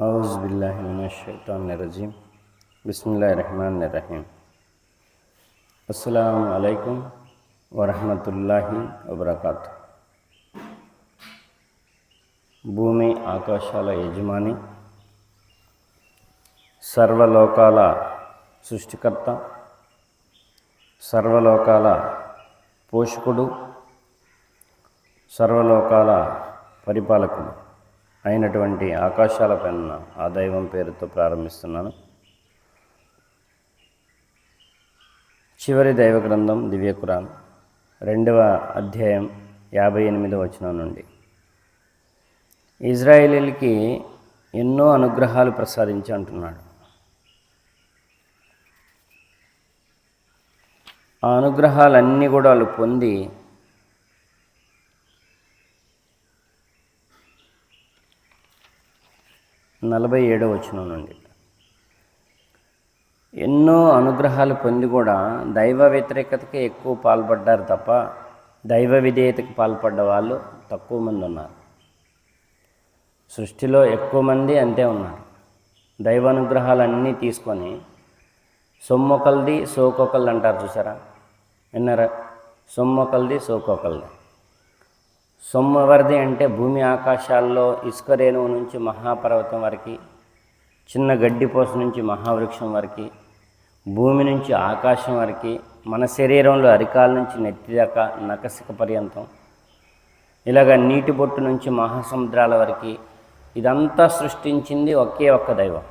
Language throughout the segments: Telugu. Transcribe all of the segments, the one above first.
అవుజుబిల్లాహిమినషైతాన్నిరజీం బిస్మిల్లా రహమాన్ రహీం అస్సలం అలైకుం వరహమతుల్లాహి వబర్కాత్ భూమి ఆకాశాల యజమాని సర్వలోకాల సృష్టికర్త సర్వలోకాల పోషకుడు సర్వలోకాల పరిపాలకుడు అయినటువంటి ఆకాశాల పైన ఆ దైవం పేరుతో ప్రారంభిస్తున్నాను. చివరి దైవ గ్రంథం దివ్యకురాన్ రెండవ అధ్యాయం యాభై ఎనిమిది వచనం నుండి. ఇజ్రాయేలీలకి ఎన్నో అనుగ్రహాలు ప్రసాదించి అంటున్నాడు. ఆ అనుగ్రహాలన్నీ కూడా వాళ్ళు పొంది నలభై ఏడో వచనం నుండి. ఎన్నో అనుగ్రహాలు పొంది కూడా దైవ వ్యతిరేకతకి ఎక్కువ పాల్పడ్డారు తప్ప దైవ విధేయతకి పాల్పడ్డ వాళ్ళు తక్కువ మంది ఉన్నారు. సృష్టిలో ఎక్కువ మంది అంతే ఉన్నారు. దైవానుగ్రహాలన్నీ తీసుకొని సొమ్మొకల్ది సోకొకల్ది అంటారు చూసారా? విన్నారా? సొమ్మొకల్ది సోకొకల్ది సొమ్మవరిది అంటే భూమి ఆకాశాల్లో ఇసుక రేణువు నుంచి మహాపర్వతం వరకు చిన్న గడ్డిపోస నుంచి మహావృక్షం వరకు భూమి నుంచి ఆకాశం వరకు మన శరీరంలో అరికాల నుంచి నెత్తి దాకా నకసిక పర్యంతం ఇలాగ నీటి బొట్టు నుంచి మహాసముద్రాల వరకు ఇదంతా సృష్టించింది ఒకే ఒక్క దైవం.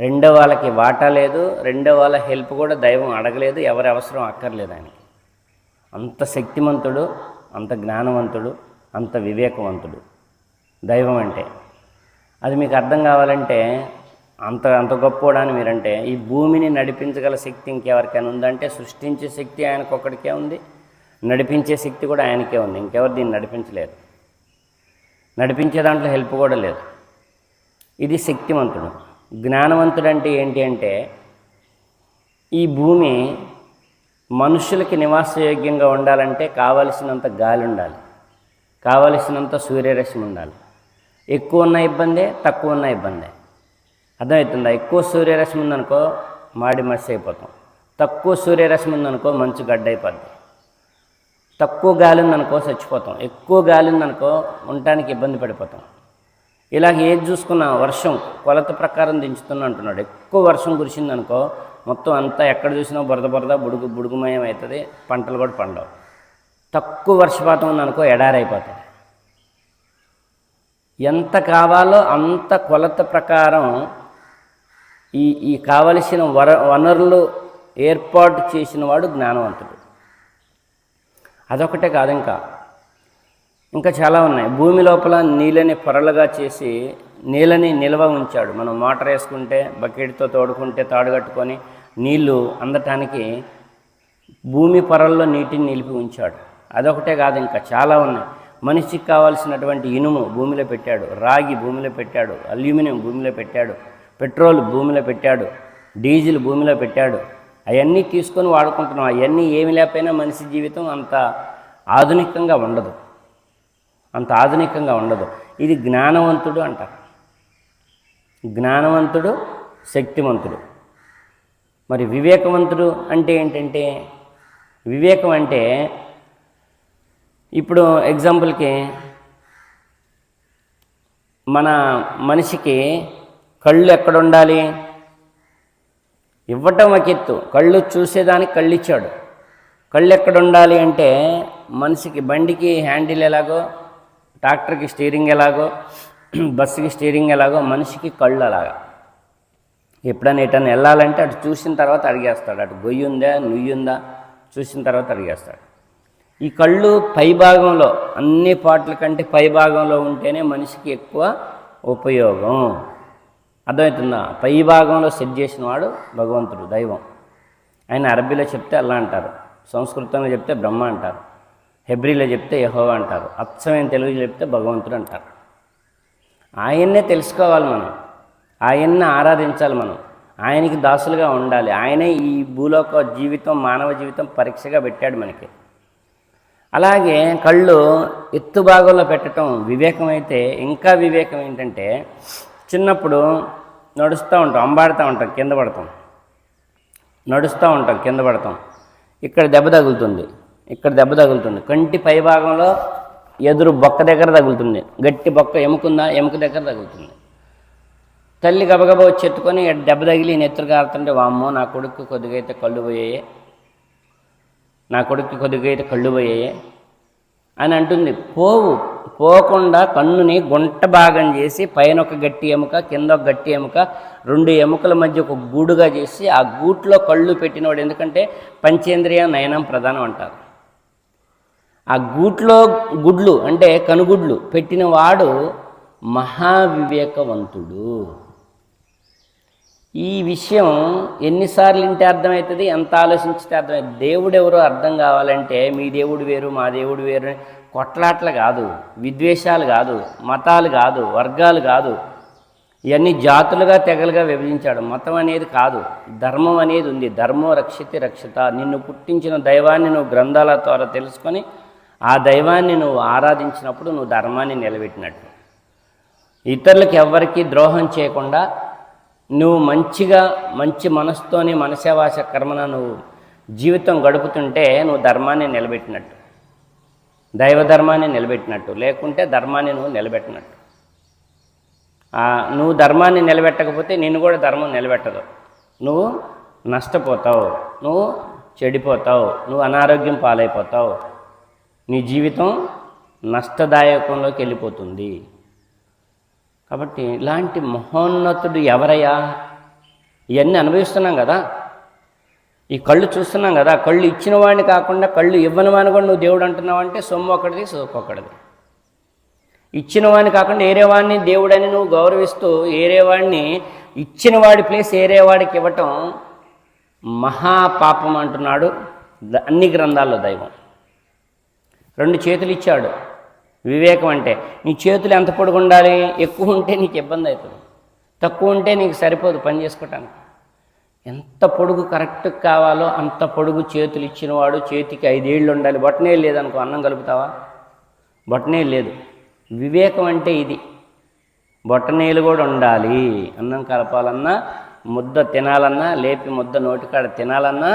రెండో వాళ్ళకి వాటా లేదు రెండో వాళ్ళ హెల్ప్ కూడా దైవం అడగలేదు ఎవరి అవసరం అక్కర్లేదు ఆయనకి. అంత శక్తిమంతుడు అంత జ్ఞానవంతుడు అంత వివేకవంతుడు. దైవం అంటే అది మీకు అర్థం కావాలంటే అంత అంత గొప్పోడని మీరంటే ఈ భూమిని నడిపించగల శక్తి ఇంకెవరికైనా ఉందంటే సృష్టించే శక్తి ఆయనకు ఒక్కడికే ఉంది. నడిపించే శక్తి కూడా ఆయనకే ఉంది. ఇంకెవరు దీన్ని నడిపించలేదు నడిపించే దాంట్లో హెల్ప్ కూడా లేదు. ఇది శక్తివంతుడు జ్ఞానవంతుడు అంటే ఏంటి అంటే ఈ భూమి మనుషులకి నివాసయోగ్యంగా ఉండాలంటే కావలసినంత గాలి ఉండాలి. కావలసినంత సూర్యరశ్మి ఉండాలి. ఎక్కువ ఉన్న ఇబ్బందే తక్కువ ఉన్న ఇబ్బందే. అర్థమవుతుందా? ఎక్కువ సూర్యరశ్మి ఉందనుకో మాడి మసి అయిపోతాం. తక్కువ సూర్యరశ్మి ఉందనుకో మంచు గడ్డ అయిపోద్ది తక్కువ గాలి ఉందనుకో చచ్చిపోతాం. ఎక్కువ గాలి ఉందనుకో ఉండటానికి ఇబ్బంది పడిపోతాం. ఇలాగ ఏది చూసుకున్నా వర్షం కొలత ప్రకారం దించుతున్నా అంటున్నాడు. ఎక్కువ వర్షం కురిసిందనుకో మొత్తం అంతా ఎక్కడ చూసినా బురద బురద బుడుగు బుడుగుమయం అవుతుంది. పంటలు కూడా పండవు. తక్కువ వర్షపాతం ఉందనుకో ఎడారైపోతుంది ఎంత కావాలో అంత కొలత ప్రకారం ఈ ఈ కావలసిన వర వనరులు ఏర్పాటు చేసిన వాడు జ్ఞానవంతుడు. అదొకటే కాదు ఇంకా. ఇంకా చాలా ఉన్నాయి. భూమి లోపల నీళ్ళని పొరలుగా చేసి నీళ్ళని నిల్వ ఉంచాడు. మనం మోటార్ వేసుకుంటే బకెట్తో తోడుకుంటే తాడు కట్టుకొని నీళ్ళు అందటానికి భూమి పొరల్లో నీటిని నిలిపి ఉంచాడు. అదొకటే కాదు ఇంకా చాలా ఉన్నాయి. మనిషికి కావాల్సినటువంటి ఇనుము భూమిలో పెట్టాడు. రాగి భూమిలో పెట్టాడు. అల్యూమినియం భూమిలో పెట్టాడు. పెట్రోల్ భూమిలో పెట్టాడు. డీజిల్ భూమిలో పెట్టాడు. అవన్నీ తీసుకొని వాడుకుంటున్నాం. అవన్నీ ఏమి లేకపోయినా మనిషి జీవితం అంత ఆధునికంగా ఉండదు. అంత ఆధునికంగా ఉండదు. ఇది జ్ఞానవంతుడు అంటారు. జ్ఞానవంతుడు శక్తివంతుడు. మరి వివేకవంతుడు అంటే ఏంటంటే వివేకం అంటే ఇప్పుడు ఎగ్జాంపుల్కి మన మనిషికి కళ్ళు ఎక్కడ ఉండాలి ఇవ్వటం ఒక ఎత్తు కళ్ళు చూసేదానికి కళ్ళు ఇచ్చాడు కళ్ళు ఎక్కడ ఉండాలి అంటే మనిషికి బండికి హ్యాండిల్ ఎలాగో ట్రాక్టర్కి స్టీరింగ్ ఎలాగో బస్సుకి స్టీరింగ్ ఎలాగో మనిషికి కళ్ళు అలాగా. ఎప్పుడైనా ఎటన్నా వెళ్ళాలంటే అటు చూసిన తర్వాత అడిగేస్తాడు. అటు గొయ్యి ఉందా నుయ్యి ఉందా చూసిన తర్వాత అడిగేస్తాడు. ఈ కళ్ళు పై భాగంలో అన్ని పాటల కంటే పై భాగంలో ఉంటేనే మనిషికి ఎక్కువ ఉపయోగం. అర్థమవుతుందా? పై భాగంలో సెట్ చేసిన వాడు భగవంతుడు దైవం. ఆయన అరబీలో చెప్తే అల్లా అంటారు. సంస్కృతంలో చెప్తే బ్రహ్మ అంటారు. హెబ్రిలో చెప్తే యహోవా అంటారు. అచ్చమైన తెలుగులో చెప్తే భగవంతుడు అంటారు. ఆయన్నే తెలుసుకోవాలి మనం. ఆయన్ని ఆరాధించాలి మనం. ఆయనకి దాసులుగా ఉండాలి. ఆయనే ఈ భూలోక జీవితం మానవ జీవితం పరీక్షగా పెట్టాడు మనకి. అలాగే కళ్ళు ఎత్తు భాగంలో పెట్టడం వివేకం అయితే ఇంకా వివేకం ఏంటంటే చిన్నప్పుడు నడుస్తూ ఉంటాం అంబాడుతూ ఉంటాం కింద పడతాం. నడుస్తూ ఉంటాం కింద పడతాం. ఇక్కడ దెబ్బ తగులుతుంది. ఇక్కడ దెబ్బ తగులుతుంది. కంటి పై భాగంలో ఎదురు బొక్క దగ్గర తగులుతుంది. గట్టి బొక్క ఎముకుందా? ఎముక దగ్గర తగులుతుంది. తల్లి గబగబా చెత్తుకొని దెబ్బ తగిలి నెత్తురు కారుతుంటే వామ్మో నా కొడుకు కొద్దిగైతే కళ్ళు పోయాయి. నా కొడుకు కొద్దిగైతే కళ్ళు పోయాయి. అని అంటుంది. పోవు పోకుండా కన్నుని గుంట భాగం చేసి పైన ఒక గట్టి ఎముక కింద ఒక గట్టి ఎముక రెండు ఎముకల మధ్య ఒక గూడుగా చేసి ఆ గూట్లో కళ్ళు పెట్టినవాడు ఎందుకంటే పంచేంద్రియ నయనం ప్రధానం అంటారు. ఆ గూట్లో గుడ్లు అంటే కనుగుడ్లు పెట్టినవాడు మహావివేకవంతుడు. ఈ విషయం ఎన్నిసార్లు వింటే అర్థమవుతుంది ఎంత ఆలోచించితే అర్థమవుతుంది. దేవుడు ఎవరో అర్థం కావాలంటే మీ దేవుడు వేరు మా దేవుడు వేరు అని కొట్లాట్లు కాదు విద్వేషాలు కాదు మతాలు కాదు వర్గాలు కాదు. ఇవన్నీ జాతులుగా తెగలుగా విభజించాడు. మతం అనేది కాదు ధర్మం అనేది ఉంది. ధర్మం రక్షితి రక్షిత. నిన్ను పుట్టించిన దైవాన్ని నువ్వు గ్రంథాల ద్వారా తెలుసుకొని ఆ దైవాన్ని నువ్వు ఆరాధించినప్పుడు నువ్వు ధర్మాన్ని నిలబెట్టినట్టు. ఇతరులకు ఎవరికీ ద్రోహం చేయకుండా నువ్వు మంచిగా మంచి మనసుతోని మనసేవాస కర్మన నువ్వు జీవితం గడుపుతుంటే నువ్వు ధర్మాన్ని నిలబెట్టినట్టు. దైవ ధర్మాన్ని నిలబెట్టినట్టు. లేకుంటే ధర్మాన్ని నువ్వు నిలబెట్టినట్టు. నువ్వు ధర్మాన్ని నిలబెట్టకపోతే నేను కూడా ధర్మం నిలబెట్టదు. నువ్వు నష్టపోతావు. నువ్వు చెడిపోతావు. నువ్వు అనారోగ్యం పాలైపోతావు. నీ జీవితం నష్టదాయకంలోకి వెళ్ళిపోతుంది. కాబట్టి ఇలాంటి మహోన్నతుడు ఎవరయ్యా? ఇవన్నీ అనుభవిస్తున్నాం కదా. ఈ కళ్ళు చూస్తున్నాం కదా. కళ్ళు ఇచ్చిన వాడిని కాకుండా కళ్ళు ఇవ్వని వాడిని కూడా నువ్వు దేవుడు అంటున్నావు అంటే సొమ్ము ఒకటిది సోకొక్కడిది ఇచ్చిన వాడిని కాకుండా ఏరేవాడిని దేవుడని నువ్వు గౌరవిస్తూ ఏరేవాడిని ఇచ్చిన వాడి ప్లేస్ ఏరేవాడికి ఇవ్వటం మహాపాపం అంటున్నాడు అన్ని గ్రంథాల్లో దైవం. రెండు చేతులు ఇచ్చాడు. వివేకం అంటే నీ చేతులు ఎంత పొడుగు ఉండాలి? ఎక్కువ ఉంటే నీకు ఇబ్బంది అవుతుంది. తక్కువ ఉంటే నీకు సరిపోదు పని చేసుకోవటానికి. ఎంత పొడుగు కరెక్ట్ కావాలో అంత పొడుగు చేతులు ఇచ్చినవాడు చేతికి ఐదేళ్ళు ఉండాలి. బొట్టనే లేదనుకో అన్నం కలుపుతావా? బొట్టనే లేదు. వివేకం అంటే ఇది. బొట్టనేలు కూడా ఉండాలి. అన్నం కలపాలన్నా ముద్ద తినాలన్నా లేపి ముద్ద నోటికాడ తినాలన్నా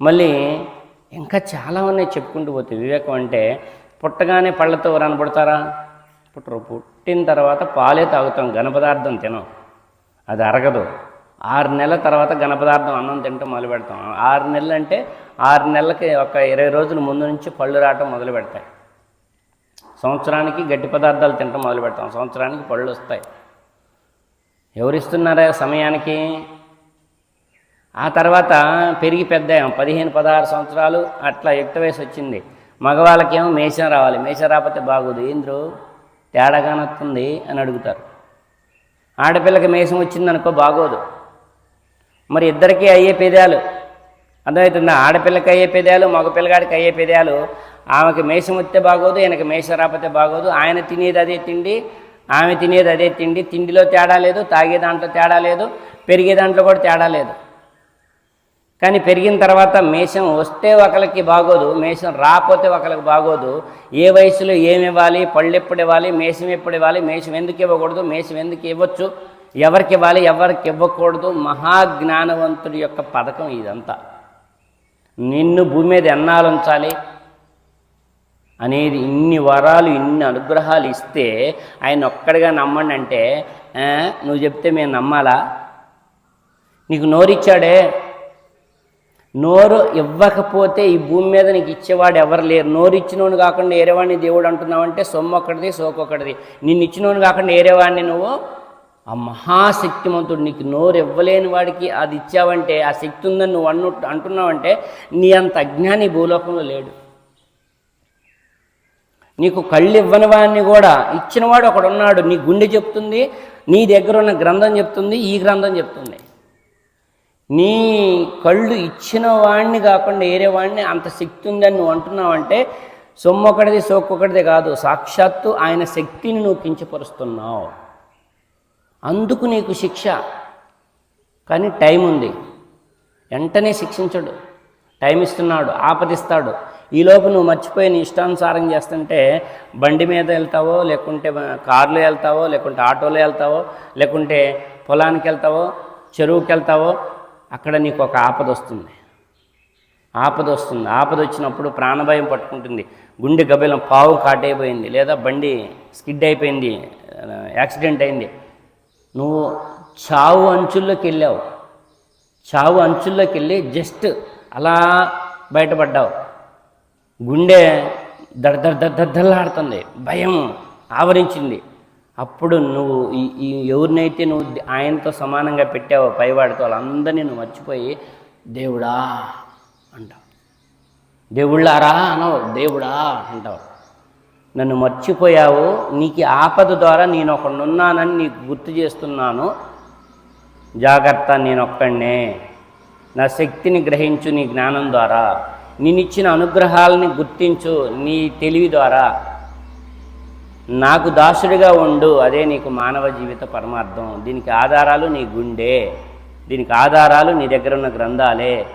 మళ్ళీ ఇంకా చాలా ఉన్నాయి చెప్పుకుంటూ పోతే. వివేకం అంటే పుట్టగానే పళ్ళతో ఎవరైనా పుడతారా? పుట్టరు. పుట్టిన తర్వాత పాలే తాగుతాం ఘనపదార్థం తినం. అది అరగదు. ఆరు నెలల తర్వాత ఘనపదార్థం అన్నం తింటాం మొదలు పెడతాం. ఆరు నెలలు అంటే ఆరు నెలలకి ఒక ఇరవై రోజుల ముందు నుంచి పళ్ళు రావటం మొదలు పెడతాయి. సంవత్సరానికి గట్టి పదార్థాలు తినటం మొదలు పెడతాం. సంవత్సరానికి పళ్ళు వస్తాయి. ఎవరిస్తున్నారా సమయానికి? ఆ తర్వాత పెరిగి పెద్ద పదిహేను పదహారు సంవత్సరాలు అట్లా యుక్త వయసు వచ్చింది. మగవాళ్ళకేమో మేషం రావాలి. మేషం రాకపోతే బాగోదు. ఏంద్రు? తేడాగానొస్తుంది అని అడుగుతారు. ఆడపిల్లకి మేషం వచ్చిందనుకో బాగోదు. మరి ఇద్దరికీ అయ్యే పేదాలు అర్థమవుతుందా? ఆడపిల్లకి అయ్యే పెదాలు మగపిల్లగాడికి అయ్యే పెదాలు ఆమెకి మేషం వస్తే బాగోదు ఈయనకి మేషం రాకపోతే బాగోదు. ఆయన తినేది అదే తిండి ఆమె తినేది అదే తిండి. తిండిలో తేడా లేదు తాగే దాంట్లో తేడా లేదు పెరిగే దాంట్లో కూడా తేడా లేదు. కానీ పెరిగిన తర్వాత మేషం వస్తే ఒకరికి బాగోదు మేషం రాకపోతే ఒకరికి బాగోదు. ఏ వయసులో ఏమి ఇవ్వాలి పళ్ళు ఎప్పుడు ఇవ్వాలి మేషం ఎప్పుడు ఇవ్వాలి మేషం ఎందుకు ఇవ్వకూడదు మేషం ఎందుకు ఇవ్వచ్చు ఎవరికి ఇవ్వాలి ఎవరికి ఇవ్వకూడదు మహాజ్ఞానవంతుడి యొక్క పథకం ఇదంతా. నిన్ను భూమి మీద ఎన్నాళ్ళు ఉంచాలి అనేది ఇన్ని వరాలు ఇన్ని అనుగ్రహాలు ఇస్తే ఆయన ఒక్కడిగా నమ్మండి అంటే నువ్వు చెప్తే మేము నమ్మాలా? నీకు నోరిచ్చాడే? నోరు ఇవ్వకపోతే ఈ భూమి మీద నీకు ఇచ్చేవాడు ఎవరు లేరు. నోరు ఇచ్చినోడు కాకుండా ఏరేవాడిని దేవుడు అంటున్నావంటే సొమ్ము ఒకటిది సోకు ఒకటిది నిన్ను ఇచ్చినోడు కాకుండా ఏరేవాడిని నువ్వు? ఆ మహాశక్తిమంతుడు నీకు నోరు ఇవ్వలేని వాడికి అది ఇచ్చావంటే ఆ శక్తి ఉందని నువ్వు అన్ను అంటున్నావంటే నీ అంత అజ్ఞాని భూలోకంలో లేడు. నీకు కళ్ళు ఇవ్వని వాడిని కూడా ఇచ్చినవాడు ఒకడున్నాడు. నీ గుండె చెప్తుంది నీ దగ్గర ఉన్న గ్రంథం చెప్తుంది ఈ గ్రంథం చెప్తుంది. నీ కళ్ళు ఇచ్చిన వాడిని కాకుండా వేరే వాడిని అంత శక్తి ఉందని నువ్వు అంటున్నావంటే సొమ్మొకటిది సోకొకటిది కాదు. సాక్షాత్తు ఆయన శక్తిని నువ్వు కించపరుస్తున్నావు. అందుకు నీకు శిక్ష. కానీ టైం ఉంది. వెంటనే శిక్షించడు. టైం ఇస్తున్నాడు. ఆపదిస్తాడు. ఈలోపు నువ్వు మర్చిపోయి నీ ఇష్టానుసారం చేస్తుంటే బండి మీద వెళ్తావో లేకుంటే కారులో వెళ్తావో లేకుంటే ఆటోలో వెళ్తావో లేకుంటే పొలానికి వెళ్తావో చెరువుకి వెళ్తావో అక్కడ నీకు ఒక ఆపద వస్తుంది. ఆపద వస్తుంది. ఆపద వచ్చినప్పుడు ప్రాణభయం పట్టుకుంటుంది. గుండె గబెలం పావు కాటైపోయింది లేదా బండి స్కిడ్ అయిపోయింది యాక్సిడెంట్ అయింది. నువ్వు చావు అంచుల్లోకి వెళ్ళావు. చావు అంచుల్లోకి వెళ్ళి జస్ట్ అలా బయటపడ్డావు. గుండె దడ దడ దడ భయం ఆవరించింది. అప్పుడు నువ్వు ఈ ఎవరినైతే నువ్వు ఆయనతో సమానంగా పెట్టావో పైవాడితో వాళ్ళందరినీ నువ్వు మర్చిపోయి దేవుడా అంటావు. దేవుళ్ళారా అనవు దేవుడా అంటావు. నన్ను మర్చిపోయావు. నీకు ఆపద ద్వారా నేను ఒకడున్నానని నీకు గుర్తు చేస్తున్నాను. జాగ్రత్త నేను ఒక్కడినే నా శక్తిని గ్రహించు నీ జ్ఞానం ద్వారా. నేనిచ్చిన అనుగ్రహాలని గుర్తించు నీ తెలివి ద్వారా. నాకు దాసుడిగా ఉండు అదే నీకు మానవ జీవిత పరమార్థం. దీనికి ఆధారాలు నీ గుండె. దీనికి ఆధారాలు నీ దగ్గర ఉన్న గ్రంథాలే.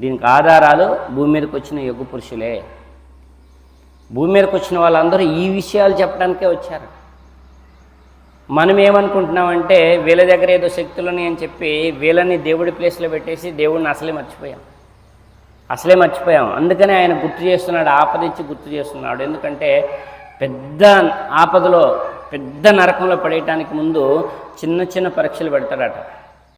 దీనికి ఆధారాలు భూమి మీదకి వచ్చిన యుగ పురుషులే. భూమి మీదకి వచ్చిన వాళ్ళందరూ ఈ విషయాలు చెప్పడానికే వచ్చారు. మనం ఏమనుకుంటున్నామంటే వీళ్ళ దగ్గర ఏదో శక్తులని అని చెప్పి వీళ్ళని దేవుడి ప్లేస్లో పెట్టేసి దేవుడిని అసలే మర్చిపోయాం. అసలే మర్చిపోయాం. అందుకనే ఆయన గుర్తు చేస్తున్నాడు ఆపదించి గుర్తు చేస్తున్నాడు. ఎందుకంటే పెద్ద ఆపదలో పెద్ద నరకంలో పడేయటానికి ముందు చిన్న చిన్న పరీక్షలు పెడతారట.